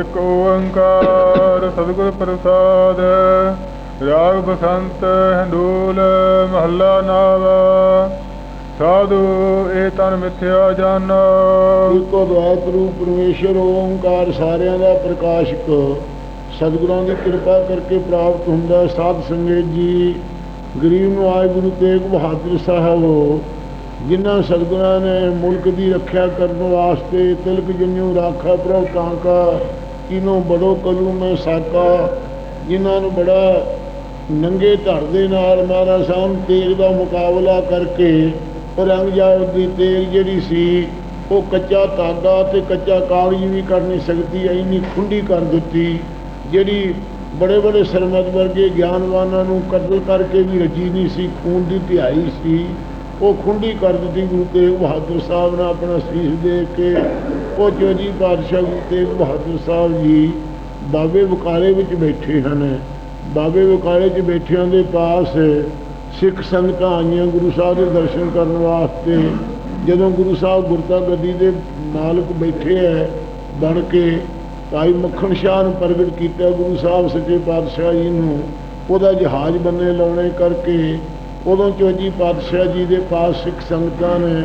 ਇੱਕ ਓੰਕਾਰ ਸਤਿਗੁਰ ਪ੍ਰਸਾਦ, ਰਾਗ ਬਸੰਤ, ਹੰਡੋਲ, ਮਹੱਲਾ ਨਾਵਾ। ਸਾਧੂ, ਇਹ ਤਨ ਮਿਥਿਆ ਜਾਣਾ ਇੱਕੋ ਦਵਾਤ ਰੂਪ ਪਰਮੇਸ਼ਰ, ਓੰਕਾਰ ਸਾਰਿਆਂ ਦਾ ਪ੍ਰਕਾਸ਼ਕ ਸਤਿਗੁਰਾਂ ਦੀ ਕਿਰਪਾ ਕਰਕੇ ਪ੍ਰਾਪਤ ਹੁੰਦਾ ਸਾਧ ਸੰਗਤ ਜੀ। ਗਰੀਬ ਨੂੰ ਆਏ ਗੁਰੂ ਤੇਗ ਬਹਾਦਰ ਸਾਹਿਬ, ਜਿਨ੍ਹਾਂ ਸਤਿਗੁਰਾਂ ਨੇ ਮੁਲਕ ਦੀ ਰੱਖਿਆ ਕਰਨ ਵਾਸਤੇ ਤਿਲਕ ਜਨਿਉ ਰਾਖਾ ਪ੍ਰਭ ਕਾਂਕਾ ਜਿਹਨੂੰ ਬੜੋ ਕਲੂ ਮੈਂ ਸਾਕਾ, ਜਿਨ੍ਹਾਂ ਨੂੰ ਬੜਾ ਨੰਗੇ ਧੜ ਦੇ ਨਾਲ ਮਹਾਰਾਜ ਸਾਹਿਬ ਤੇਗ ਦਾ ਮੁਕਾਬਲਾ ਕਰਕੇ ਰੰਗ ਦੀ ਤੇਗ ਜਿਹੜੀ ਸੀ, ਉਹ ਕੱਚਾ ਧਾਗਾ ਤੇ ਕੱਚਾ ਕਾਗਜ਼ ਵੀ ਕਰ ਨਹੀਂ ਸਕਦੀ, ਇੰਨੀ ਖੁੰਡੀ ਕਰ ਦਿੱਤੀ, ਜਿਹੜੀ ਬੜੇ ਬੜੇ ਸਰਮਤ ਵਰਗੇ ਗਿਆਨਵਾਨਾਂ ਨੂੰ ਕਤਲ ਕਰਕੇ ਵੀ ਰਜੀ ਨਹੀਂ ਸੀ, ਖੂਨ ਦੀ ਧਿਆਈ ਸੀ। ਉਹ ਖੁੰਡੀ ਕਰ ਦਿੱਤੀ ਗੁਰੂ ਤੇਗ ਬਹਾਦਰ ਸਾਹਿਬ ਨੇ ਆਪਣਾ ਸੀਸ ਦੇ ਕੇ। ਉਹ ਜੋਜੀ ਪਾਤਸ਼ਾਹ ਗੁਰੂ ਤੇਗ ਬਹਾਦਰ ਸਾਹਿਬ ਜੀ ਬਾਬੇ ਬਕਾਲੇ ਵਿੱਚ ਬੈਠੇ ਹਨ। ਬਾਬੇ ਬਕਾਲੇ 'ਚ ਬੈਠਿਆਂ ਦੇ ਪਾਸ ਸਿੱਖ ਸੰਗਤਾਂ ਆਈਆਂ ਗੁਰੂ ਸਾਹਿਬ ਦੇ ਦਰਸ਼ਨ ਕਰਨ ਵਾਸਤੇ। ਜਦੋਂ ਗੁਰੂ ਸਾਹਿਬ ਗੁਰਤਾ ਗੱਦੀ ਦੇ ਮਾਲਕ ਬੈਠੇ ਐ, ਬਣ ਕੇ ਭਾਈ ਮੱਖਣ ਸ਼ਾਹ ਨੂੰ ਪ੍ਰਗਟ ਕੀਤਾ ਗੁਰੂ ਸਾਹਿਬ ਸੱਚੇ ਪਾਤਸ਼ਾਹ ਜੀ ਨੂੰ। ਉਹਦਾ ਜਹਾਜ਼ ਬੰਨੇ ਲਾਉਣੇ ਕਰਕੇ ਉਦੋਂ ਚੋਜੀ ਪਾਤਸ਼ਾਹ ਜੀ ਦੇ ਪਾਸ ਸਿੱਖ ਸੰਗਤਾਂ ਨੇ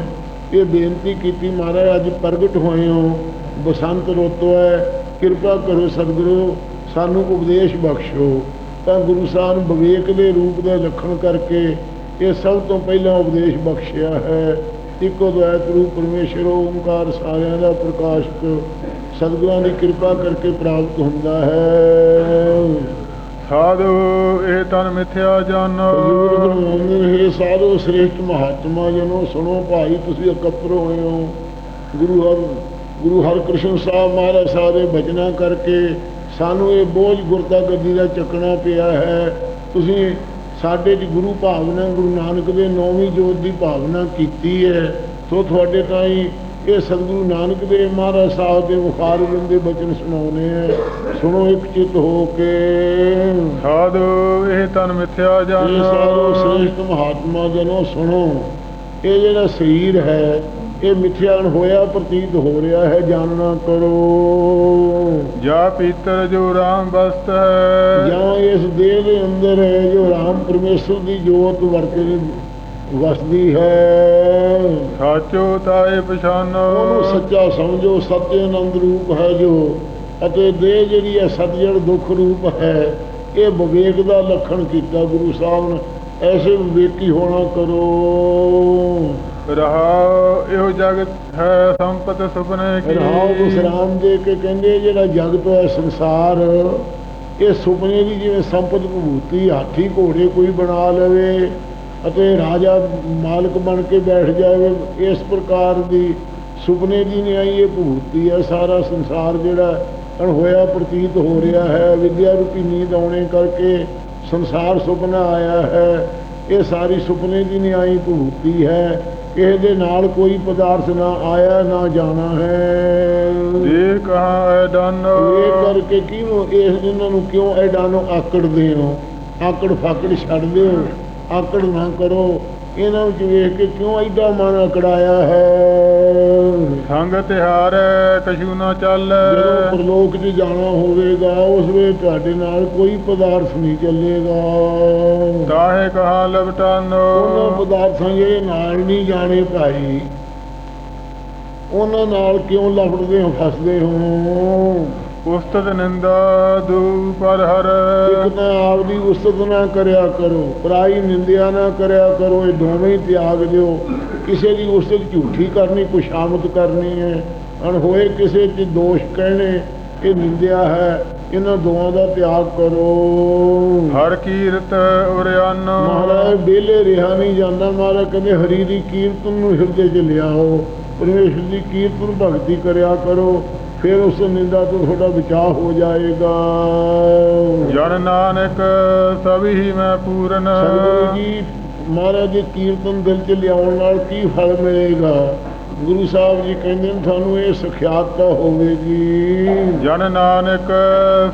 ਇਹ ਬੇਨਤੀ ਕੀਤੀ, ਮਹਾਰਾਜ, ਅੱਜ ਪ੍ਰਗਟ ਹੋਏ ਹੋ, ਬਸੰਤ ਰੋਤੋ ਹੈ, ਕਿਰਪਾ ਕਰੋ ਸਤਿਗੁਰੂ, ਸਾਨੂੰ ਉਪਦੇਸ਼ ਬਖਸ਼ੋ। ਤਾਂ ਗੁਰੂ ਸਾਹਿਬ ਵਿਵੇਕ ਦੇ ਰੂਪ ਦੇ ਲੱਖਣ ਕਰਕੇ ਇਹ ਸਭ ਤੋਂ ਪਹਿਲਾਂ ਉਪਦੇਸ਼ ਬਖਸ਼ਿਆ ਹੈ। ਇੱਕੋ ਦ્વੈਤ ਰੂਪ ਪਰਮੇਸ਼ਰ, ਓੰਕਾਰ ਸਾਰਿਆਂ ਦਾ ਪ੍ਰਕਾਸ਼ਕ, ਸਤਿਗੁਰਾਂ ਦੀ ਕਿਰਪਾ ਕਰਕੇ ਪ੍ਰਾਪਤ ਹੁੰਦਾ ਹੈ। ਸਾਧੂ, ਇਹ ਤਨ ਮਿਥਿਆ ਜਾਣਾ ਹੈ ਸਾਧੂ ਸ੍ਰੇਸ਼ਟ ਮਹਾਤਮਾ ਜਨੋ। ਸੁਣੋ ਭਾਈ, ਤੁਸੀਂ ਇਕੱਤਰ ਹੋਏ ਹੋ। ਗੁਰੂ ਹਰ, ਗੁਰੂ ਹਰਕ੍ਰਿਸ਼ਨ ਸਾਹਿਬ ਮਹਾਰਾਜ ਸਾਹਿਬ ਦੇ ਬਚਨਾਂ ਕਰਕੇ ਸਾਨੂੰ ਇਹ ਬੋਝ ਗੁਰਤਾ ਗੱਦੀ ਦਾ ਚੱਕਣਾ ਪਿਆ ਹੈ। ਤੁਸੀਂ ਸਾਡੇ 'ਚ ਗੁਰੂ ਭਾਵਨਾ, ਗੁਰੂ ਨਾਨਕ ਦੇ ਨੌਵੀਂ ਜੋਤ ਦੀ ਭਾਵਨਾ ਕੀਤੀ ਹੈ। ਸੋ ਤੁਹਾਡੇ ਤਾਈਂ ਇਹ ਸਤਿਗੁਰੂ ਨਾਨਕ ਦੇ ਮਹਾਰਾਜ ਸਾਹਿਬ ਦੇ ਮੁਖਾਰ ਦੇ ਬਚਨ ਸੁਣਾਉਣੇ ਹੈ ਸੁਣੋ ਇੱਕ ਚਿਤ ਹੋ ਕੇ। ਸਾਧੂ ਇਹ ਤਨ ਮਿਥਿਆ ਇਹ ਸਾਰੋ ਜਾਣਾ ਸ੍ਰੇਸ਼ਟ ਮਹਾਤਮਾ ਜਨੋ ਸੁਣੋ। ਇਹ ਜਿਹੜਾ ਸਰੀਰ ਹੈ ਇਹ ਮਿਥਿਆਨ ਹੋਇਆ ਪ੍ਰਤੀਤ ਹੋ ਰਿਹਾ ਹੈ ਜਾਣਨਾ ਕਰੋ। ਜਾ ਪੀਤਰ ਜੋ ਰਾਮ ਬਸਤ ਹੈ। ਜਾਂ ਇਸ ਦੇਹ ਦੇ ਅੰਦਰ ਹੈ ਜੋ ਰਾਮ ਪਰਮੇਸ਼ਰ ਦੀ ਜੋਤ ਵਰਤੇ ਵਸਦੀ ਹੈ। ਸਾਚੋ ਤਾਏ ਪਛਾਨੋ। ਉਹਨੂੰ ਸੱਚਾ ਸਮਝੋ ਸੱਚੇ ਆਨੰਦ ਰੂਪ ਹੈ ਜੋ। ਅਤੇ ਦੇਹ ਜਿਹੜੀ ਹੈ ਸਤਜੜ ਦੁੱਖ ਰੂਪ ਹੈ। ਇਹ ਵਿਵੇਕ ਦਾ ਲੱਖਣ ਕੀਤਾ ਗੁਰੂ ਸਾਹਿਬ ਨੇ। ਐਸੇ ਵਿਵੇਕੀ ਹੋਣਾ ਕਰੋ। ਰਹਾ ਇਹੋ ਜਗਤ ਹੈ ਸੰਪਤ ਸੁਪਨੇ ਕੀ। ਰਾਮ ਵਿਸਰਾਮ ਦੇ ਕੇ ਕਹਿੰਦੇ ਜਿਹੜਾ ਜਗਤ ਹੈ ਸੰਸਾਰ। ਇਹ ਸੁਪਨੇ ਦੀ ਜਿਵੇਂ ਸੰਪਤ ਭੂਤੀ ਹਾਥੀ ਘੋੜੇ ਕੋਈ ਬਣਾ ਲਵੇ। ਅਤੇ ਰਾਜਾ ਮਾਲਕ ਬਣ ਕੇ ਬੈਠ ਜਾਵੇ ਇਸ ਪ੍ਰਕਾਰ ਦੀ ਸੁਪਨੇ ਦੀ ਨਹੀਂ ਆਈ ਇਹ ਭੂਤੀ ਹੈ। ਸਾਰਾ ਸੰਸਾਰ ਜਿਹੜਾ ਅਣ ਹੋਇਆ ਪ੍ਰਤੀਤ ਹੋ ਰਿਹਾ ਹੈ। ਵਿਦਿਆ ਰੂਪੀ ਨੀਂਦ ਆਉਣੇ ਕਰਕੇ ਸੰਸਾਰ ਸੁਪਨਾ ਆਇਆ ਹੈ। ਇਹ ਸਾਰੀ ਸੁਪਨੇ ਦੀ ਨਹੀਂ ਆਈ ਭੂਤੀ ਹੈ। ਕਿਸੇ ਦੇ ਨਾਲ ਕੋਈ ਪਦਾਰਥ ਨਾ ਆਇਆ ਨਾ ਜਾਣਾ ਹੈ। ਜੇ ਕਹਾ ਐ ਡਨ। ਇਹ ਕਰਕੇ ਕਿਉਂ ਇਸ ਇਹਨਾਂ ਨੂੰ ਕਿਉਂ ਐਡਾ ਨੂੰ ਆਕੜਦੇ ਹੋ? ਆਕੜ ਫਾਕੜ ਛੱਡਦੇ ਹੋ? ਆਕੜ ਨਾ ਕਰੋ। ਇਹਨਾਂ ਵਿੱਚ ਵੇਖ ਕੇ ਕਿਉਂ ਐਡਾ ਮਨ ਅਕੜਾਇਆ ਹੈ? ਸੰਗ ਤਿਹਾਰ ਕਛੂ ਨਾ ਚੱਲ। ਜਦੋਂ ਪ੍ਰਲੋਕ 'ਚ ਜਾਣਾ ਹੋਵੇਗਾ ਉਸ ਵੇਲੇ ਤੁਹਾਡੇ ਨਾਲ ਕੋਈ ਪਦਾਰਥ ਨਹੀਂ ਚੱਲੇਗਾ। ਕਹਾ ਉਹਨਾਂ ਲਵਟਾਨੋ ਪਦਾਰਥਾਂ ਜਿਹੜੇ ਨਾਲ ਨਹੀਂ ਜਾਣੇ ਭਾਈ ਉਹਨਾਂ ਨਾਲ ਕਿਉਂ ਲਫੜਦੇ ਹੋ ਫਸਦੇ ਹੋ? ਉਸਤਤ ਨਿੰਦਾ ਦੂ ਪਰ ਹਰ ਇੱਕ ਤਾਂ ਆਪਦੀ ਉਸਤਤ ਨਾ ਕਰਿਆ ਕਰੋ ਪਰਾਈ ਨਿੰਦਿਆ ਨਾ ਕਰਿਆ ਕਰੋ ਇਹ ਦੋਵੇਂ ਹੀ ਤਿਆਗ ਦਿਓ। ਕਿਸੇ ਦੀ ਉਸਤਤ ਝੂਠੀ ਕਰਨੀ ਕੁਸ਼ਾਮਤ ਕਰਨੀ ਹੈ। ਅਣ ਹੋਏ ਕਿਸੇ 'ਚ ਦੋਸ਼ ਕਹਿਣੇ ਇਹ ਨਿੰਦਿਆ ਹੈ। ਇਹਨਾਂ ਦੋਵਾਂ ਦਾ ਤਿਆਗ ਕਰੋ। ਹਰ ਕੀਰਤ ਉਰਿਆਨੋ ਮਹਾਰਾਜ ਬੇਲੇ ਰਿਹਾ ਨਹੀਂ ਜਾਂਦਾ। ਮਹਾਰਾਜ ਕਹਿੰਦੇ ਹਰੀ ਦੀ ਕੀਰਤਨ ਨੂੰ ਹਿਰਦੇ 'ਚ ਲਿਆਓ। ਪਰਮੇਸ਼ਰ ਦੀ ਕੀਰਤਨ ਭਗਤੀ ਕਰਿਆ ਕਰੋ। ਫਿਰ ਉਸ ਨਿੰਦਾ ਤੋਂ ਤੁਹਾਡਾ ਬਚਾਅ ਹੋ ਜਾਏਗਾ। ਜਨ ਨਾਨਕ ਸਭੀ ਮੈਂ ਪੂਰਨ। ਸਤਿਗੁਰੂ ਜੀ ਮਹਾਰਾਜ ਦੇ ਕੀਰਤਨ ਦਿਲ 'ਚ ਲਿਆਉਣ ਨਾਲ ਕੀ ਫਲ ਮਿਲੇਗਾ? ਗੁਰੂ ਸਾਹਿਬ ਜੀ ਕਹਿੰਦੇ ਨੇ ਤੁਹਾਨੂੰ ਇਹ ਸਿਖਿਆਤ ਹੋਵੇਗੀ ਜਨ ਨਾਨਕ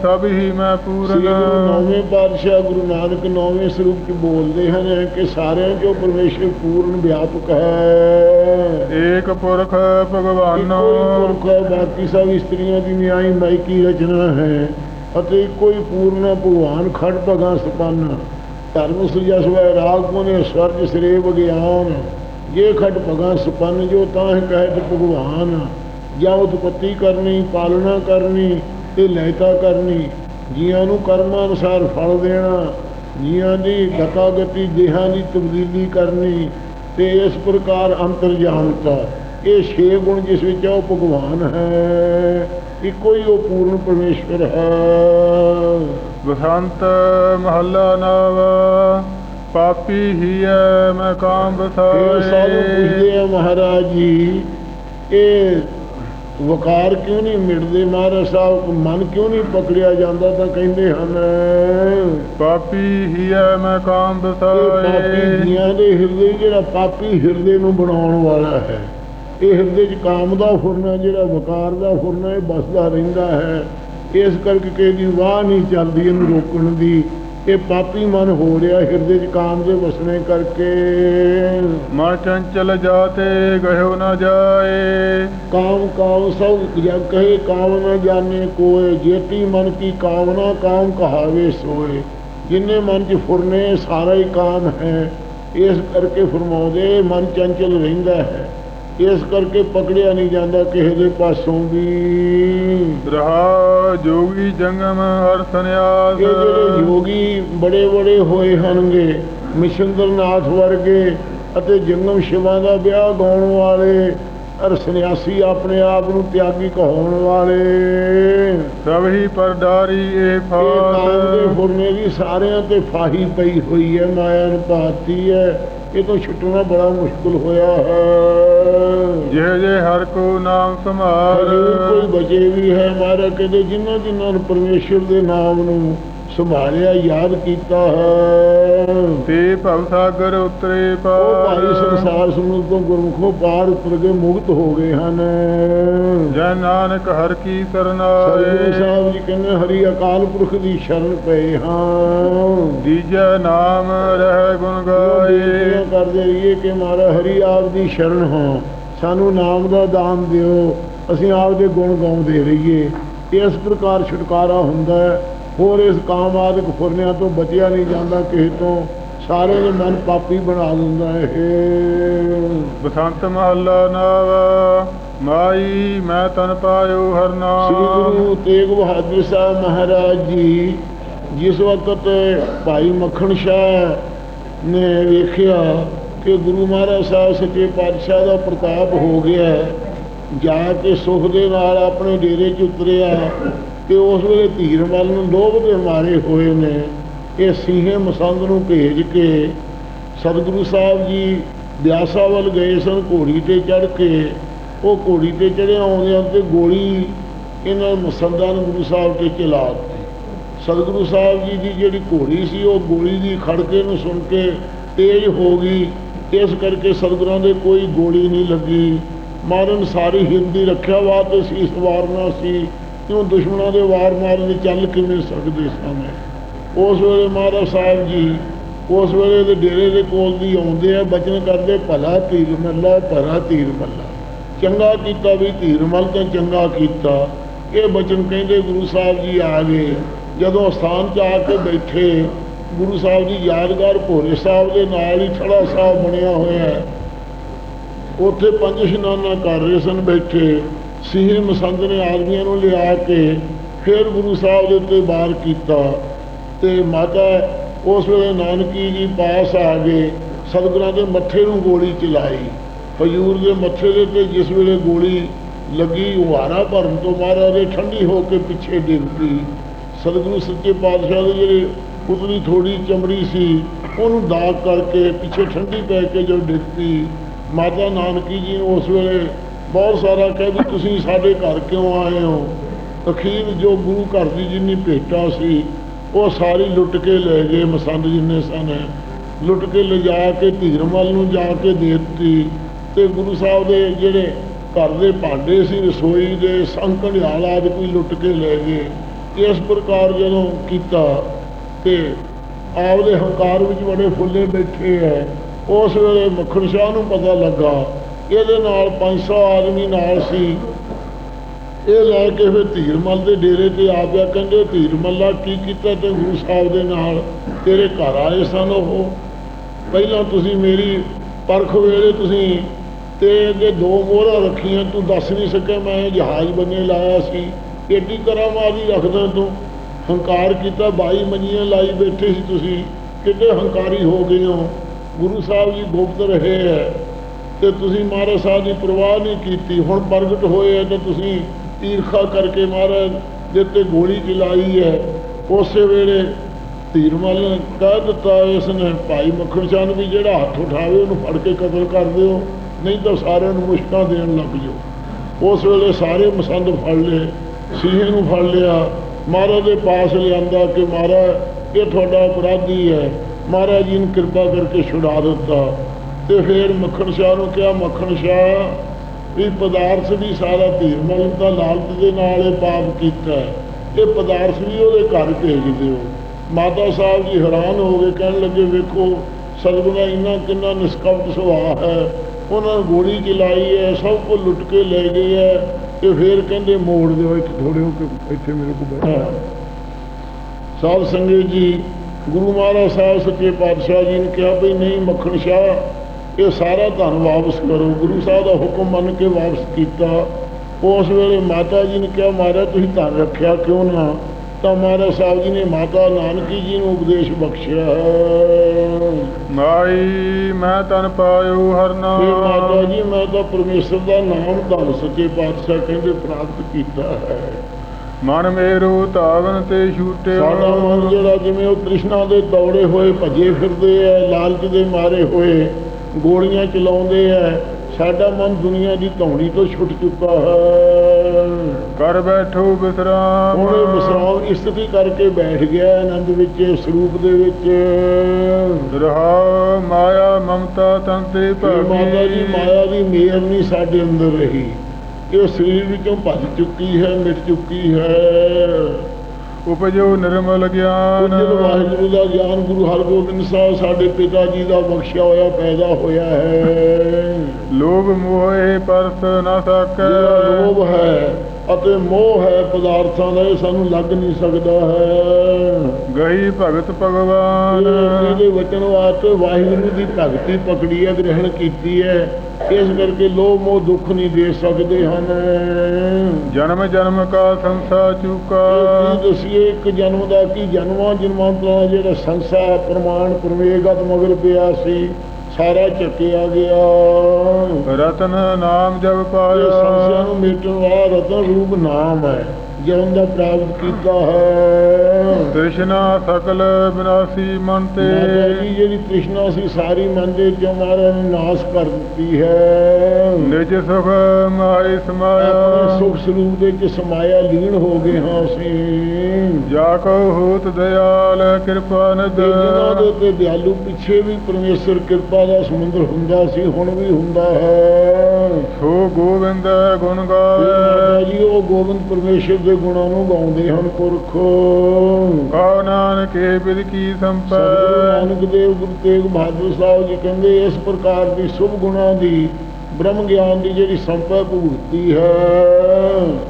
ਸਭ ਹੀ ਮੈਂ ਪੂਰਨ। ਨੌਵੇਂ ਪਾਤਸ਼ਾਹ ਗੁਰੂ ਨਾਨਕ ਨੌਵੇਂ ਸਰੂਪ ਚ ਬੋਲਦੇ ਹਨ ਕਿ ਸਾਰਿਆਂ ਚੋਂ ਪਰਮੇਸ਼ਰ ਪੂਰਨ ਵਿਆਪਕ ਹੈ। ਏਕ ਪੁਰਖ ਭਗਵਾਨੋ। ਪੁਰਖ ਬਾਕੀ ਸਭ ਇਸਤਰੀਆਂ ਦੀ ਨਿਆਈ ਮਾਇਕੀ ਰਚਨਾ ਹੈ ਅਤੇ ਹੀ ਪੂਰਨ ਭਗਵਾਨ ਖੜ ਭਗਾ ਸਪੰਨ। ਧਰਮ ਸੁਜਸ ਵੈ ਰਾਗ ਕੋਨੇ ਸਵਰਜ ਸ੍ਰੇ ਵਿਗਿਆਨ। ਜੇ ਖੜ ਭਗਾ ਸਪੰਨ ਜੋ ਤਾਂ ਕਹਿਤ ਭਗਵਾਨ। ਜਾਂ ਉਤਪਤੀ ਕਰਨੀ, ਪਾਲਣਾ ਕਰਨੀ ਤੇ ਲੈਤਾ ਕਰਨੀ। ਜੀਆਂ ਨੂੰ ਕਰਮਾਂ ਅਨੁਸਾਰ ਫਲ ਦੇਣਾ, ਜੀਆਂ ਦੀ ਗਤਾ ਗਤੀ ਦੇਹਾਂ ਦੀ ਤਬਦੀਲੀ ਕਰਨੀ ਤੇ ਇਸ ਪ੍ਰਕਾਰ ਅੰਤਰਜਾਮਤਾ ਇਹ ਛੇ ਗੁਣ ਜਿਸ ਵਿੱਚ ਉਹ ਭਗਵਾਨ ਹੈ। ਇੱਕੋ ਹੀ ਉਹ ਪੂਰਨ ਪਰਮੇਸ਼ਵਰ ਹੈ। ਬਸੰਤ ਮਹੱਲਾ ਨਵ। ਪਾਪੀ ਹੀ ਹੈ ਮੈਂ ਕਾਮ ਫਿਰ ਸਾਨੂੰ ਬਸਾਏ ਪੁੱਛਦੇ ਆ ਮਹਾਰਾਜ ਜੀ ਇਹ ਵਕਾਰ ਕਿਉਂ ਨਹੀਂ ਮਿਟਦੇ? ਮਹਾਰਾਜ ਸਾਹਿਬ ਮਨ ਕਿਉਂ ਨਹੀਂ ਪਕੜਿਆ ਜਾਂਦਾ ਤਾਂ ਕਹਿੰਦੇ ਹਨ। ਪਾਪੀ ਹੀ ਹੈ ਮੈਂ ਕਾਮ ਇਹ ਪਾਪੀ ਜੀਆਂ ਦੇ ਹਿਰਦੇ ਜਿਹੜਾ ਪਾਪੀ ਹਿਰਦੇ ਨੂੰ ਬਣਾਉਣ ਵਾਲਾ ਹੈ ਇਹ ਹਿਰਦੇ 'ਚ ਕਾਮ ਦਾ ਫੁਰਨਾ ਜਿਹੜਾ ਵਕਾਰ ਦਾ ਫੁਰਨਾ ਇਹ ਬਸਦਾ ਰਹਿੰਦਾ ਹੈ। ਇਸ ਕਰਕੇ ਕਿਸੇ ਦੀ ਵਾਹ ਨਹੀਂ ਚੱਲਦੀ ਇਹਨੂੰ ਰੋਕਣ ਦੀ। ਇਹ ਪਾਪੀ ਮਨ ਹੋ ਰਿਹਾ ਹਿਰਦੇ 'ਚ ਕਾਮ ਦੇ ਵਸਣੇ ਕਰਕੇ। ਮਨ ਚੰਚਲ ਜਾਤੇ ਗਇਓ ਨਾ ਜਾਏ। ਕਾਮ ਕਾਮ ਸਭ ਜਗ ਕਹੇ ਕਾਮ ਨ ਜਾਣੇ ਕੋਏ। ਜੇਤੀ ਮਨ ਕੀ ਕਾਮਨਾ ਕਾਮ ਕਹਾਵੇ ਸੋਏ। ਜਿੰਨੇ ਮਨ ਚ ਫੁਰਨੇ ਸਾਰਾ ਹੀ ਕਾਮ ਹੈ। ਇਸ ਕਰਕੇ ਫਰਮਾਉਂਦੇ ਮਨ ਚੰਚਲ ਰਹਿੰਦਾ ਹੈ। ਇਸ ਕਰਕੇ ਪਕੜਿਆ ਨਹੀਂ ਜਾਂਦਾ ਕਿਸੇ ਦੇ ਪਾਸੋਂ ਵੀ। ਰਹਾ ਜੋਗੀ ਜੰਗਮ ਹਰ ਸੰਨਿਆਸ। ਇਹ ਜਿਹੜੇ ਯੋਗੀ ਬੜੇ ਬੜੇ ਹੋਏ ਹਨਗੇ ਮਿਸ਼ੰਦਰਨਾਥ ਵਰਗੇ ਅਤੇ ਜੰਗਮ ਸ਼ਿਵਾ ਦਾ ਵਿਆਹ ਗਾਉਣ ਵਾਲੇ ਅਰ ਸੰਨਿਆਸੀ ਆਪਣੇ ਆਪ ਨੂੰ ਤਿਆਗੀ ਕਹਾਉਣ ਵਾਲੇ। ਸਭ ਹੀ ਪਰਦਾਰੀ ਇਹ ਇਹ ਕਾਮ ਦੇ ਫਾਸ ਫੁਰਨੇ ਦੀ ਸਾਰਿਆਂ ਤੇ ਫਾਹੀ ਪਈ ਹੋਈ ਹੈ ਮਾਇਆ ਨੂੰ ਪਾਤੀ ਹੈ। ਇਹ ਤੋਂ ਛੁੱਟਣਾ ਬੜਾ ਮੁਸ਼ਕਲ ਹੋਇਆ ਹੈ। ਜਿਹ ਜੇ ਹਰ ਕੋ ਨਾਮ ਹਜੂਰ ਕੋਈ ਬਚੇ ਵੀ ਹੈ ਮਹਾਰਾਜ ਕਹਿੰਦੇ ਜਿਨ੍ਹਾਂ ਜਿਨ੍ਹਾਂ ਨੇ ਪਰਮੇਸ਼ਰ ਦੇ ਨਾਮ ਨੂੰ ਸੰਭਾਲਿਆ ਯਾਦ ਕੀਤਾ ਹੈ। ਤੇ ਭਵ ਸਾਗਰ ਉਤਰੇ ਉਹ ਭਾਈ ਪਾਰ ਸੰਸਾਰ ਸਮੁੰਦਰ ਤੋਂ ਗੁਰਮੁਖੋਂ ਪਾਰ ਉਤਰ ਕੇ ਮੁਕਤ ਹੋ ਗਏ ਹਨ। ਜੈ ਨਾਨਕ ਹਰ ਕੀ ਸਤਿਗੁਰੂ ਸਰਨਾਏ ਸਾਹਿਬ ਜੀ ਕਹਿੰਦੇ ਹਰੀ ਅਕਾਲ ਪੁਰਖ ਦੀ ਸ਼ਰਨ ਪਏ ਹਾਂ। ਦੀਜੈ ਨਾਮ ਰਹਿ ਗੁਣ ਗਾਏ। ਕਰਦੇ ਰਹੀਏ ਕਿ ਮਹਾਰਾ ਹਰੀ ਆਪ ਦੀ ਸ਼ਰਨ ਹੋ ਸਾਨੂੰ ਨਾਮ ਦਾ ਦਾਨ ਦਿਓ। ਅਸੀਂ ਆਪ ਦੇ ਗੁਣ ਗਾਉਂਦੇ ਰਹੀਏ। ਇਸ ਪ੍ਰਕਾਰ ਛੁਟਕਾਰਾ ਹੁੰਦਾ ਹੈ। ਹੋਰ ਇਸ ਕਾਮ ਆਦਿਕ ਫੁਰਨਿਆਂ ਤੋਂ ਬਚਿਆ ਨਹੀਂ ਜਾਂਦਾ ਕਿਸੇ ਤੋਂ ਸਾਰੇ ਦੇ ਮਨ ਪਾਪੀ ਬਣਾ ਦਿੰਦਾ ਹੈ ਇਹ। ਬਸੰਤ ਮਹੱਲਾ ਨਵ ਮਾਈ ਮੈਂ ਤਨ ਪਾਇਓ ਹਰ ਸ੍ਰੀ ਗੁਰੂ ਤੇਗ ਬਹਾਦਰ ਸਾਹਿਬ ਮਹਾਰਾਜ ਜੀ ਜਿਸ ਵਕਤ ਭਾਈ ਮੱਖਣ ਸ਼ਾਹ ਨੇ ਵੇਖਿਆ ਕਿ ਗੁਰੂ ਮਹਾਰਾਜ ਸਾਹਿਬ ਸੱਚੇ ਪਾਤਸ਼ਾਹ ਦਾ ਪ੍ਰਤਾਪ ਹੋ ਗਿਆ ਜਾ ਕੇ ਸੁਖ ਦੇ ਨਾਲ ਆਪਣੇ ਡੇਰੇ 'ਚ ਉਤਰਿਆ ਤੇ ਉਸ ਵੇਲੇ ਧੀਰ ਵੱਲ ਨੂੰ ਲੋਭ ਦੇ ਮਾਰੇ ਹੋਏ ਨੇ। ਇਹ ਸੀਹੇ ਮਸੰਦ ਨੂੰ ਭੇਜ ਕੇ ਸਤਿਗੁਰੂ ਸਾਹਿਬ ਜੀ ਬਿਆਸਾ ਵੱਲ ਗਏ ਸਨ ਘੋੜੀ ਤੇ ਚੜ ਕੇ। ਉਹ ਘੋੜੀ ਤੇ ਚੜੇ ਆਉਂਦੇ ਤੇ ਗੋਲੀ ਇਹਨਾਂ ਮਸੰਦਾਂ ਨੂੰ ਗੁਰੂ ਸਾਹਿਬ ਤੇ ਚਲਾ ਦਿੱਤੀ। ਸਤਿਗੁਰੂ ਸਾਹਿਬ ਜੀ ਦੀ ਜਿਹੜੀ ਘੋੜੀ ਸੀ, ਉਹ ਗੋਲੀ ਦੀ ਖੜਕੇ ਨੂੰ ਸੁਣ ਕੇ ਤੇਜ਼ ਹੋ ਗਈ। ਇਸ ਕਰਕੇ ਸਤਿਗੁਰਾਂ ਦੇ ਕੋਈ ਗੋਲੀ ਨਹੀਂ ਲੱਗੀ। ਮਾਰਨ ਸਾਰੀ ਹਿੰਦੀ ਰੱਖਿਆ ਵਾ ਤੇ ਸੀਸ ਵਾਰਨਾ ਸੀ। ਕਿਉਂ ਦੁਸ਼ਮਣਾਂ ਦੇ ਵਾਰ ਮਾਰਨ ਦੇ ਚੱਲ ਕਿਵੇਂ ਸਕਦੇ ਸਨ? ਉਸ ਵੇਲੇ ਮਹਾਰਾਜ ਸਾਹਿਬ ਜੀ, ਉਸ ਵੇਲੇ ਦੇ ਡੇਰੇ ਦੇ ਕੋਲ ਦੀ ਆਉਂਦੇ ਆ, ਬਚਨ ਕਰਦੇ, ਭਲਾ ਧੀਰ ਮੱਲਾ ਭਰਾ ਧੀਰ ਮੱਲਾ। ਚੰਗਾ ਕੀਤਾ ਵੀ ਧੀਰ ਮੱਲ ਤੇ ਚੰਗਾ ਕੀਤਾ। ਇਹ ਬਚਨ ਕਹਿੰਦੇ ਗੁਰੂ ਸਾਹਿਬ ਜੀ ਆ ਗਏ। ਜਦੋਂ ਸਥਾਨ 'ਚ ਆ ਕੇ ਬੈਠੇ, ਗੁਰੂ ਸਾਹਿਬ ਜੀ ਯਾਦਗਾਰ ਭੋਲੇ ਸਾਹਿਬ ਦੇ ਨਾਲ ਹੀ ਛੜਾ ਸਾਹਿਬ ਬਣਿਆ ਹੋਇਆ ਹੈ। ਉੱਥੇ ਪੰਜ ਇਸ਼ਨਾਨਾ ਕਰ ਰਹੇ ਸਨ ਬੈਠੇ। ਸੀਹੇ ਮਸੰਦ ਨੇ ਆਦਮੀਆਂ ਨੂੰ ਲਿਆ ਕੇ ਫਿਰ ਗੁਰੂ ਸਾਹਿਬ ਦੇ ਉੱਤੇ ਵਾਰ ਕੀਤਾ ਤੇ ਮਾਤਾ ਉਸ ਵੇਲੇ ਨਾਨਕੀ ਜੀ ਪਾਸ ਆ ਗਏ ਸਤਿਗੁਰਾਂ ਦੇ ਮੱਥੇ ਨੂੰ ਗੋਲੀ ਚਲਾਈ। ਹਜੂਰ ਦੇ ਮੱਥੇ ਦੇ ਉੱਤੇ ਜਿਸ ਵੇਲੇ ਗੋਲੀ ਲੱਗੀ, ਉਹਾਰਾ ਭਰਨ ਤੋਂ ਮਹਾਰਾਜ ਦੇ ਠੰਡੀ ਹੋ ਕੇ ਪਿੱਛੇ ਡਿੱਗ ਪਈ। ਸਤਿਗੁਰੂ ਸੱਚੇ ਪਾਤਸ਼ਾਹ ਦੇ ਜਿਹੜੇ ਉਤਲੀ ਥੋੜੀ ਚਮੜੀ ਸੀ, ਉਹਨੂੰ ਦਾਗ ਕਰਕੇ ਪਿੱਛੇ ਠੰਡੀ ਪੈ ਕੇ ਜੋ ਡਿੱਗ ਪਈ, ਮਾਤਾ ਨਾਨਕੀ ਜੀ ਨੂੰ ਉਸ ਵੇਲੇ ਬਹੁਤ ਸਾਰਾ ਕਹਿ ਵੀ ਤੁਸੀਂ ਸਾਡੇ ਘਰ ਕਿਉਂ ਆਏ ਹੋ? ਅਖੀਰ ਜੋ ਗੁਰੂ ਘਰ ਦੀ ਜਿੰਨੀ ਭੇਟਾ ਸੀ, ਉਹ ਸਾਰੀ ਲੁੱਟ ਕੇ ਲੈ ਗਏ ਮਸੰਦ ਜਿੰਨੇ ਸਨ। ਲੁੱਟ ਕੇ ਲਿਜਾ ਕੇ ਧੀਰਮਲ ਨੂੰ ਜਾ ਕੇ ਦੇ ਦਿੱਤੀ ਤੇ ਗੁਰੂ ਸਾਹਿਬ ਦੇ ਜਿਹੜੇ ਘਰ ਦੇ ਭਾਂਡੇ ਸੀ, ਰਸੋਈ ਦੇ ਸੰਕੰਡਿਆਲ ਆਦਿ ਕੋਈ ਲੁੱਟ ਕੇ ਲੈ ਗਏ। ਇਸ ਪ੍ਰਕਾਰ ਜਦੋਂ ਕੀਤਾ ਤੇ ਆਪਦੇ ਹੰਕਾਰ ਵਿੱਚ ਬੜੇ ਫੁੱਲੇ ਬੈਠੇ ਹੈ ਉਸ ਵੇਲੇ ਮੱਖਣ ਸ਼ਾਹ ਨੂੰ ਪਤਾ ਲੱਗਾ ਇਹਦੇ ਨਾਲ 500 ਆਦਮੀ ਨਾਲ ਸੀ। ਇਹ ਲੈ ਕੇ ਫਿਰ ਧੀਰਮਲ ਦੇ ਡੇਰੇ ਤੇ ਆ ਗਿਆ। ਕਹਿੰਦੇ ਧੀਰਮੱਲਾ ਕੀ ਕੀਤਾ ਤੇ ਗੁਰੂ ਸਾਹਿਬ ਦੇ ਨਾਲ? ਤੇਰੇ ਘਰ ਆਏ ਸਨ ਉਹ। ਪਹਿਲਾਂ ਤੁਸੀਂ ਮੇਰੀ ਪਰਖ ਵੇਲੇ ਤੁਸੀਂ ਤੇ ਅੱਗੇ ਦੋ ਮੋਹਰਾਂ ਰੱਖੀਆਂ, ਤੂੰ ਦੱਸ ਨਹੀਂ ਸਕਿਆ ਮੈਂ ਜਹਾਜ਼ ਬੰਨੇ ਲਾਇਆ ਸੀ। ਏਡੀ ਕਰਾਮਾਦੀ ਰੱਖਦਾ ਤੂੰ। ਹੰਕਾਰ ਕੀਤਾ, ਬਾਈ ਮੰਜੀਆਂ ਲਾਈ ਬੈਠੇ ਸੀ ਤੁਸੀਂ। ਕਿੱਡੇ ਹੰਕਾਰੀ ਹੋ ਗਏ ਹੋ। ਗੁਰੂ ਸਾਹਿਬ ਜੀ ਗੁਪਤ ਰਹੇ ਹੈ। ਤੇ ਤੁਸੀਂ ਮਹਾਰਾਜ ਸਾਹਿਬ ਦੀ ਪਰਵਾਹ ਨਹੀਂ ਕੀਤੀ। ਹੁਣ ਪ੍ਰਗਟ ਹੋਏ ਹੈ ਤੇ ਤੁਸੀਂ ਈਰਖਾ ਕਰਕੇ ਮਹਾਰਾਜ ਦੇ ਤੇ ਗੋਲੀ ਚਲਾਈ ਹੈ। ਉਸੇ ਵੇਲੇ ਧੀਰਮਲ ਨੇ ਕਹਿ ਦਿੱਤਾ ਇਸ ਨੇ ਭਾਈ ਮੱਖਣ ਚੰਦ ਵੀ ਜਿਹੜਾ ਹੱਥ ਉਠਾਵੇ, ਉਹਨੂੰ ਫੜ ਕੇ ਕਤਲ ਕਰ ਦਿਓ, ਨਹੀਂ ਤਾਂ ਸਾਰਿਆਂ ਨੂੰ ਮੁਸ਼ਕਾਂ ਦੇਣ ਲੱਗ ਜਾਓ। ਉਸ ਵੇਲੇ ਸਾਰੇ ਮਸੰਦ ਫੜ ਲਏ, ਸੀਹੇ ਨੂੰ ਫੜ ਲਿਆ। ਮਹਾਰਾਜ ਦੇ ਪਾਸ ਲਿਆਂਦਾ ਕਿ ਮਹਾਰਾਜ, ਇਹ ਤੁਹਾਡਾ ਅਪਰਾਧੀ ਹੈ। ਮਹਾਰਾਜ ਜੀ ਨੇ ਕਿਰਪਾ ਕਰਕੇ ਛੁਡਾ ਦਿੱਤਾ। ਤੇ ਫਿਰ ਮੱਖਣ ਸ਼ਾਹ ਨੂੰ ਕਿਹਾ, ਮੱਖਣ ਸ਼ਾਹ ਵੀ ਪਦਾਰਥ ਵੀ ਸਾਰਾ ਧੀਰਮਲ ਦਾ ਲਾਲਚ ਦੇ ਨਾਲ ਇਹ ਪਾਪ ਕੀਤਾ ਇਹ ਪਦਾਰਥ ਵੀ ਉਹਦੇ ਘਰ ਭੇਜ ਦਿਓ। ਮਾਤਾ ਸਾਹਿਬ ਜੀ ਹੈਰਾਨ ਹੋ ਗਏ, ਕਹਿਣ ਲੱਗੇ, ਵੇਖੋ ਸਤਿਗੁਰਾਂ ਇੰਨਾ ਕਿੰਨਾ ਨਿਸਕਪਟ ਸੁਭਾਅ ਹੈ। ਉਹਨਾਂ ਨੇ ਗੋਲੀ ਚਲਾਈ ਹੈ, ਸਭ ਕੁਝ ਲੁੱਟ ਕੇ ਲੈ ਗਏ ਹੈ ਤੇ ਫਿਰ ਕਹਿੰਦੇ, ਮੋੜ ਦਿਓ, ਇੱਕ ਥੋੜੇ ਹੋ ਕੇ ਇੱਥੇ ਮੇਰੇ ਕੋਲ ਬੈਠਾ ਸਾਹਿਬ ਸੰਗਤ ਜੀ, ਗੁਰੂ ਮਹਾਰਾਜ ਸਾਹਿਬ ਸੱਚੇ ਪਾਤਸ਼ਾਹ ਜੀ ਨੇ ਕਿਹਾ ਵੀ ਨਹੀਂ, ਮੱਖਣ ਸ਼ਾਹ ਇਹ ਸਾਰਾ ਧਨ ਵਾਪਸ ਕਰੋ। ਗੁਰੂ ਸਾਹਿਬ ਦਾ ਹੁਕਮ ਮੰਨ ਕੇ ਵਾਪਸ ਕੀਤਾ। ਉਸ ਵੇਲੇ ਮਾਤਾ ਜੀ ਨੇ ਕਿਹਾ ਮਹਾਰਾਜ ਤੁਸੀਂ ਧਨ ਰੱਖਿਆ ਕਿਉਂ ਨਾ? ਤਾਂ ਮਹਾਰਾਜ ਸਾਹਿਬ ਜੀ ਨੇ ਮਾਤਾ ਨਾਨਕੀ ਜੀ ਨੂੰ ਉਪਦੇਸ਼ ਬਖਸ਼ਿਆ। ਮਾਈ ਮੈਂ ਤਨ ਪਾਇਓ ਹਰਨਾ। ਫਿਰ ਮਾਤਾ ਜੀ ਮੈਂ ਤਾਂ ਪਰਮੇਸ਼ਰ ਦਾ ਨਾਮ ਧੰਨ ਸੱਚੇ ਪਾਤਸ਼ਾਹ ਕਹਿੰਦੇ ਪ੍ਰਾਪਤ ਕੀਤਾ ਹੈ। ਮਨ ਮੇਰੂ ਧਾਵਨ ਤੇ ਛੂਟਿਓ। ਸਾਡਾ ਮਨ ਜਿਹੜਾ ਜਿਵੇਂ ਉਹ ਤ੍ਰਿਸ਼ਨਾ ਦੇ ਦੌੜੇ ਹੋਏ ਭੱਜੇ ਫਿਰਦੇ ਐ ਲਾਲਚ ਦੇ ਮਾਰੇ ਹੋਏ ਗੋਲੀਆਂ ਚਲਾਉਂਦੇ ਐ ਸਾਡਾ ਮਨ ਦੁਨੀਆ ਦੀ ਧੌਣੀ ਤੋਂ ਛੁੱਟ ਚੁੱਕਾ ਹੈ। ਕਰ ਬੈਠੋ ਬਿਸਰਾਮ। ਹੁਣ ਵਿਸਰਾਮ ਇਸਤਤੀ ਕਰਕੇ ਬੈਠ ਗਿਆ ਆਨੰਦ ਵਿੱਚ ਸਰੂਪ ਦੇ ਵਿੱਚ। ਰਹਾ ਮਾਇਆ ਮਮਤਾ ਤਨ ਤੇ ਫਿਰ ਮਾਤਾ ਜੀ ਭਾਗੀ ਮਾਇਆ ਦੀ ਮਿਹਰ ਨਹੀਂ ਸਾਡੇ ਅੰਦਰ ਰਹੀ। ਇਹ ਸਰੀਰ ਵਿੱਚੋਂ ਭੱਜ ਚੁੱਕੀ ਹੈ ਮਿਟ ਚੁੱਕੀ ਹੈ। ਉਪਜੋ ਨਿਰਮਲ ਗਿਆਨ ਜਦ ਵਾਹਿਗੁਰੂ ਦਾ ਗਿਆਨ ਗੁਰੂ ਹਰਗੋਬਿੰਦ ਸਾਹਿਬ ਸਾਡੇ ਪਿਤਾ ਜੀ ਦਾ ਬਖਸ਼ਿਆ ਹੋਇਆ ਪੈਦਾ ਹੋਇਆ ਹੈ। ਲੋਭ ਮੋਹ ਪਰਸ ਨਾ ਸਕੈ। ਲੋਭ ਹੈ ਅਤੇ ਮੋਹ ਹੈ ਪਦਾਰਥਾਂ ਦਾ ਇਹ ਸਾਨੂੰ ਲੱਗ ਨਹੀਂ ਸਕਦਾ ਹੈ। ਗਈ ਭਗਤ ਭਗਵਾਨ। ਇਹ ਇਹਦੇ ਵਚਨ ਵਾਸਤੇ ਵਾਹਿਗੁਰੂ ਦੀ ਭਗਤੀ ਪਕੜੀ ਹੈ ਗ੍ਰਹਿਣ ਕੀਤੀ ਹੈ। ਇਸ ਕਰਕੇ ਲੋਭ ਮੋਹ ਦੁੱਖ ਨਹੀਂ ਦੇ ਸਕਦੇ ਹਨ। ਜਨਮ ਜਨਮ ਕਾ ਸੰਸਾ ਚੁਕਾ। ਦਸੀਏ ਇੱਕ ਜਨਮ ਦਾ ਕੀ ਜਨਮਾਂ ਜਨਮਾਂ ਦਾ ਜਿਹੜਾ ਸੰਸਾਰ ਪ੍ਰਮਾਣ ਪ੍ਰਵੇਗਤ ਮਗਰ ਪਿਆ ਸੀ। ਸਾਰਾ ਚੱਕਿਆ ਗਿਆ। ਰਤਨ ਨਾਮ ਜਪ ਇਹ ਸੰਸਾਰ ਪਾਇਆ ਨੂੰ ਮੇਟਣ ਵਾਲਾ ਰਤਨ ਰੂਪ ਨਾਮ ਹੈ। ਜਨਮ ਦਾ ਪ੍ਰਾਪਤ ਕੀਤਾ ਹੈ। ਤ੍ਰਿਸ਼ਨਾ ਸਕਲ ਬਿਨਾਸੀ ਮਨ ਤੇ। ਮਾਤਾ ਜੀ ਜਿਹੜੀ ਤ੍ਰਿਸ਼ਨਾ ਸੀ ਸਾਰੀ ਮਨ ਦੇ ਚੋਂ ਮਹਾਰਾਜ ਨੇ ਨਾਸ਼ ਕਰ ਦਿੱਤੀ ਹੈ। ਨਿਜ ਸੁਖ ਆਪਣੇ ਸਮਾਇਆ। ਸੁਖ ਸਰੂਪ ਦੇ ਵਿੱਚ ਸਮਾਇਆ ਲੀਨ ਹੋ ਗਏ ਹਾਂ ਅਸੀਂ। ਜਾ ਕੋ ਹੋਤ ਦਿਆਲ ਕਿਰਪਾ ਨਿਦ ਤੇ ਜਿਨ੍ਹਾਂ ਦੇ ਉੱਤੇ ਦਿਆਲੂ ਪਿੱਛੇ ਵੀ ਪਰਮੇਸ਼ਰ ਕਿਰਪਾ ਦਾ ਸਮੁੰਦਰ ਹੁੰਦਾ ਸੀ ਹੁਣ ਵੀ ਹੁੰਦਾ ਹੈ। ਸੋ ਗੋਬਿੰਦ ਗੁਣ ਤੇ ਮਾਤਾ ਗਾਏ ਜੀ ਉਹ ਗੋਬਿੰਦ ਪਰਮੇਸ਼ਰ ਦੇ ਗੁਣਾਂ ਨੂੰ ਗਾਉਂਦੇ ਹਨ ਪੁਰਖ। ਕਉ ਨਾਨਕ ਬਿਦ ਕੀ ਸੰਪੈ ਨਾਨਕ ਦੇਵ ਗੁਰੂ ਤੇਗ ਬਹਾਦਰ ਸਾਹਿਬ ਜੀ ਕਹਿੰਦੇ ਇਸ ਪ੍ਰਕਾਰ ਦੀ ਸ਼ੁਭ ਗੁਣਾਂ ਦੀ ਬ੍ਰਹਮ ਗਿਆਨ ਦੀ ਜਿਹੜੀ ਸੰਪੈ ਭੂਤੀ ਹੈ।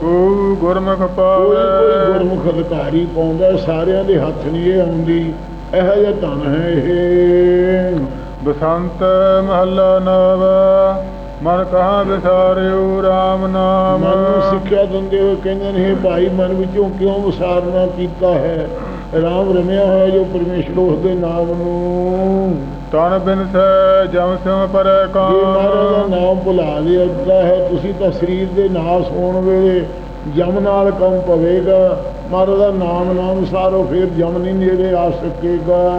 ਕੋ ਗੁਰਮੁਖ ਕੋਈ ਕੋਈ ਪਾਵੈ ਗੁਰਮੁਖ ਅਧਿਕਾਰੀ ਪਾਉਂਦਾ ਸਾਰਿਆਂ ਦੇ ਹੱਥ ਨਹੀਂ ਇਹ ਆਉਂਦੀ। ਇਹੋ ਜਿਹਾ ਧਨ ਹੈ ਇਹ। ਬਸੰਤ ਮਹੱਲਾ ਨਵ। ਮਨ ਕਹਾ ਵਿਸਾਰਿਓ RAM ਨਾਮ। ਮਨ ਨੂੰ ਸਿੱਖਿਆ ਦਿੰਦੇ ਹੋਏ ਕਹਿੰਦੇ ਨੇ "ਹੇ ਭਾਈ ਮਨ ਵਿੱਚੋਂ ਕਿਉਂ ਵਿਸਾਰਨਾ ਕੀਤਾ ਹੈ? ਰਾਮ ਰਮਿਆ ਹੋਇਆ ਜੋ ਪਰਮੇਸ਼ਰ ਉਸ ਦੇ ਨਾਮ ਨੂੰ। ਤਨ ਬਿਨ ਸੈ ਜਮ ਸਿਮ ਪਰੈ ਜੇ ਮਹਾਰਾਜ ਦਾ ਕਾਮ ਨਾਮ ਭੁਲਾ ਲਿਆ ਹੈ ਤੁਸੀਂ ਤਾਂ ਸਰੀਰ ਦੇ ਨਾਸ ਹੋਣ ਵੇਲੇ ਜਮ ਨਾਲ ਕੰਮ ਪਵੇਗਾ। ਮਹਾਰਾਜ ਦਾ ਨਾਮ ਨਾਮ ਸਾਰੋ ਫਿਰ ਜਮ ਨਹੀਂ ਨੇੜੇ ਆ ਸਕੇਗਾ।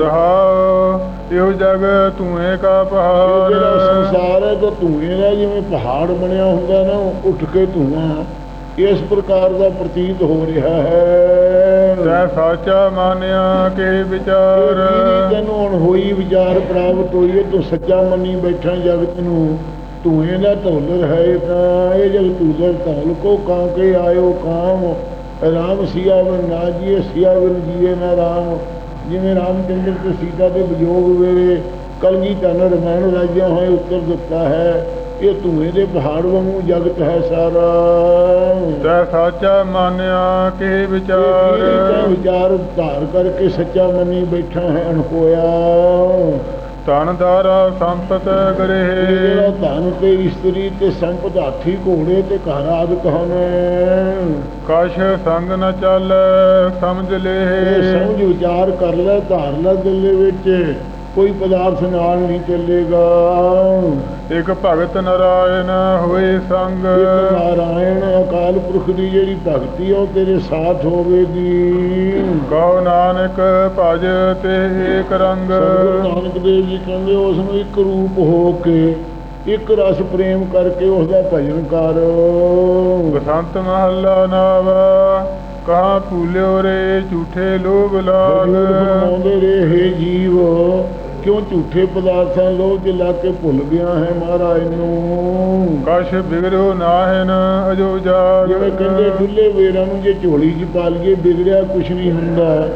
ਰਹਾ। ਇਹੋ ਜਗ ਧੂਏ ਕਾ ਇਹ ਜਿਹੜਾ ਪਹਾੜ ਸੰਸਾਰ ਹੈ ਤਾਂ ਧੂਏ ਦਾ ਜਿਵੇਂ ਪਹਾੜ ਬਣਿਆ ਹੁੰਦਾ ਨਾ ਉੱਠ ਕੇ ਧੂਆਂ। ਇਸ ਪ੍ਰਕਾਰ ਦਾ ਪ੍ਰਤੀਤ ਹੋ ਰਿਹਾ ਹੈ। ਤੈ ਸਾਚਾ ਮਾਨਿਆ ਕੇ ਵਿਚਾਰ। ਤੈਨੂੰ ਹੁਣ ਹੋਈ ਵਿਚਾਰ ਪ੍ਰਾਪਤ ਹੋਈ ਤੂੰ ਸੱਚਾ ਮੰਨੀ ਬੈਠਾ ਜਗਤ ਨੂੰ ਧੂਏ ਦਾ ਧੌਲਰ ਹੈ ਤਾਂ ਇਹ ਜਗ ਧੂਲਰ ਧੌਲ। ਕੋ ਕਾਂ ਕੇ ਆਇਓ ਕਾਮ ਰਾਮ ਸਿਆ ਬਨ ਨਾ ਜੀਏ ਸਿਆ ਬਨ ਜੀਏ ਨਾ ਰਾਮ। ਜਿਵੇਂ ਰਾਮਚੰਦਰ ਤੇ ਸੀਤਾ ਦੇ ਵਿਯੋਗ ਵੇਲੇ ਕਲਗੀ ਤਨ ਰਮਾਇਣ ਰਾਜਿਆ ਹੋਏ ਉੱਤਰ ਦਿੱਤਾ ਹੈ ਇਹ ਧੂਏ ਦੇ ਪਹਾੜ ਵਾਂਗੂ ਜਗਤ ਹੈ ਸਾਰਾ। ਤੈ ਸਾਚਾ ਮਾਨਿਆ ਕੇ ਵਿਚਾਰ? ਵਿਚਾਰ ਧਾਰ ਕਰਕੇ ਸੱਚਾ ਮੰਨੀ ਬੈਠਾ ਹੈ ਅਣਖੋਇਆ। ਧਨ ਦਾਰਾ ਸੰਪਤ ਗ੍ਰਹਿ ਜਿਹੜਾ ਧਨ ਤੇ ਇਸਤਰੀ ਤੇ ਸੰਪਦ ਹਾਥੀ ਘੋੜੇ ਤੇ ਘਰ ਆਦ ਕਹਨੇ ਕਛ ਸੰਗ ਨ ਚੱਲ ਸਮਝ ਲੈ। ਸਮਝ ਵਿਚਾਰ ਕਰ ਲੈ ਧਾਰ ਲੈ ਦਿਲ ਵਿੱਚ। ਕੋਈ ਪਦਾਰਥ ਨਾਲ ਨਹੀਂ ਚੱਲੇਗਾ। ਇਕ ਭਗਤ ਨਰਾਇਣ ਹੋਏ ਸੰਗ। ਇੱਕ ਨਾਰਾਇਣ ਅਕਾਲ ਪੁਰਖ ਦੀ ਜਿਹੜੀ ਭਗਤੀ ਹੈ ਉਹ ਤੇਰੇ ਸਾਥ ਹੋਵੇਗੀ। ਕਹੋ ਨਾਨਕ ਭਜ ਤੇ ਏਕ ਰੰਗ। ਨਾਨਕ ਦੇਵ ਜੀ ਕਹਿੰਦੇ ਉਸ ਨੂੰ ਇੱਕ ਰੂਪ ਹੋ ਕੇ ਇੱਕ ਰਸ ਪ੍ਰੇਮ ਕਰਕੇ ਉਸ ਦਾ ਭਜਨ ਕਰ। ਬਸੰਤ ਮਹੱਲਾ ਨਾਵਾ ਕਹਾ ਭੂਲਿਓ ਰੇ ਝੂਠੇ ਲੋਭ ਲਾਗ। ਹੇ ਜੀਵ ਕਿਉਂ ਝੂਠੇ ਪਦਾਰਥਾਂ ਲੋਭ ਲੱਗ ਕੇ ਭੁੱਲ ਗਿਆ ਹੈ ਮਹਾਰਾਜ ਨੂੰ? ਕਛ ਬਿਗੜਿਓ ਨਾਹਿਨ ਅਜੋ ਜਾਗ ਜਿਵੇਂ ਕਹਿੰਦੇ ਡੁੱਲੇ ਵੇਰਾਂ ਨੂੰ ਜੇ ਝੋਲੀ 'ਚ ਪਾ ਲਈਏ ਵਿਗੜਿਆ ਕੁਛ ਨਹੀਂ ਹੁੰਦਾ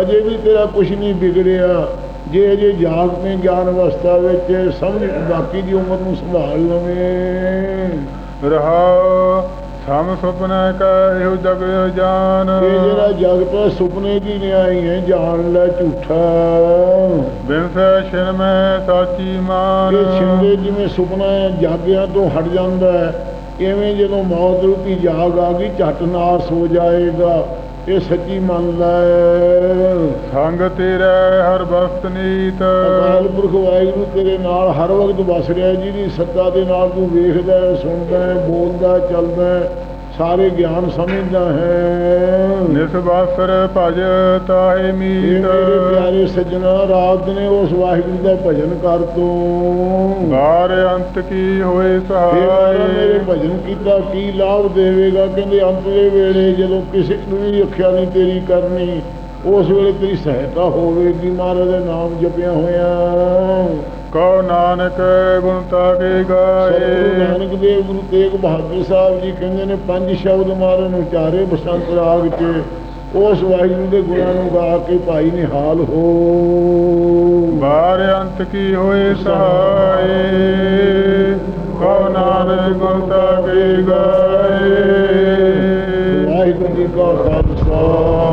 ਅਜੇ ਵੀ ਤੇਰਾ ਕੁਛ ਨਹੀਂ ਵਿਗੜਿਆ। ਜੇ ਅਜੇ ਜਾਗਵੇਂ ਗਿਆਨ ਅਵਸਥਾ ਵਿੱਚ ਸਮਝ ਬਾਕੀ ਦੀ ਉਮਰ ਨੂੰ ਸੰਭਾਲ ਲਵੇਂ। ਰਹਾਉ ਸਮ ਸੁਪਨਾ ਕਾ ਇਹੋ ਜਗ ਜਾਨ। ਇਹ ਜਿਹੜਾ ਜਗਤ ਹੈ ਸੁਪਨੇ ਦੀ ਨਿਆਈ ਹੈ ਜਾਣ ਲੈ ਝੂਠਾ। ਬਿਨਸ ਛਿਨ ਮੈਂ ਸਾਚੀ ਮਾਨ। ਇਹ ਛਿੰਦੇ ਜਿਵੇਂ ਸੁਪਨਾ ਜਾਗਿਆਂ ਤੋਂ ਹਟ ਜਾਂਦਾ ਹੈ। ਇਵੇਂ ਜਦੋਂ ਮੌਤ ਰੂਪੀ ਜਾਗ ਆ ਗਈ ਝਟ ਨਾਸ ਹੋ ਜਾਏਗਾ। ਇਹ ਸੱਚੀ ਮੰਨ ਲੈ। ਸੰਗ ਤੇਰੇ ਹਰ ਬਖਤ ਨੀਤ। ਅਕਾਲ ਪੁਰਖ ਵਾਹਿਗੁਰੂ ਤੇਰੇ ਨਾਲ ਹਰ ਵਕਤ ਵਸ ਰਿਹਾ ਜਿਹਦੀ ਸੱਤਾ ਦੇ ਨਾਲ ਤੂੰ ਵੇਖਦਾ ਸੁਣਦਾ ਬੋਲਦਾ ਚੱਲਦਾ ਸਾਰੇ ਗਿਆਨ ਸਮਝਦਾ ਹੈ। ਨਿਸਬਾਸਰ ਭਜ ਤਾਹੇ ਮੀਤ। ਮੇਰੇ ਪਿਆਰੇ ਸੱਜਣਾ ਰਾਤ ਨੇ ਉਸ ਵਾਹਿਗੁਰੂ ਦਾ ਭਜਨ ਕਰ ਤੂੰ। ਬਾਰ ਅੰਤ ਕੀ ਹੋਏ ਇਹ ਮਾਰਾ ਸਹਾਈ ਭਜਨ ਕੀਤਾ ਕੀ ਲਾਭ ਦੇਵੇਗਾ? ਕਹਿੰਦੇ ਅੰਤ ਦੇ ਵੇਲੇ ਜਦੋਂ ਕਿਸੇ ਨੂੰ ਵੀ ਅੱਖਿਆ ਨਹੀਂ ਤੇਰੀ ਕਰਨੀ ਉਸ ਵੇਲੇ ਤੇਰੀ ਸਹਾਇਤਾ ਹੋਵੇਗੀ ਮਹਾਰਾਜ ਦੇ ਨਾਮ ਜਪਿਆ ਹੋਇਆ। ਕਉ ਨਾਨਕ ਗੁਣਤਾ ਕੇ ਗਾਏ। ਨਾਨਕ ਦੇਵ ਗੁਰੂ ਤੇਗ ਬਹਾਦਰ ਸਾਹਿਬ ਜੀ ਕਹਿੰਦੇ ਨੇ ਪੰਜ ਸ਼ਬਦ ਮਹਾਰਾਜ ਨੇ ਉਚਾਰੇ ਬਸੰਤ ਰਾਗ 'ਚ ਉਸ ਵਾਹਿਗੁਰੂ ਦੇ ਗੁਣਾਂ ਨੂੰ ਗਾ ਕੇ ਭਾਈ ਨਿਹਾਲ ਹੋ। ਬਾਹਰ ਅੰਤ ਕੀ ਹੋਏ ਸਹਾਏ? ਕੋ ਨਾਨਕ ਗੁਰਤਾ ਕੀ ਗਾਏ। ਵਾਹਿਗੁਰੂ ਜੀ ਕਾ ਖਾਲਸਾ।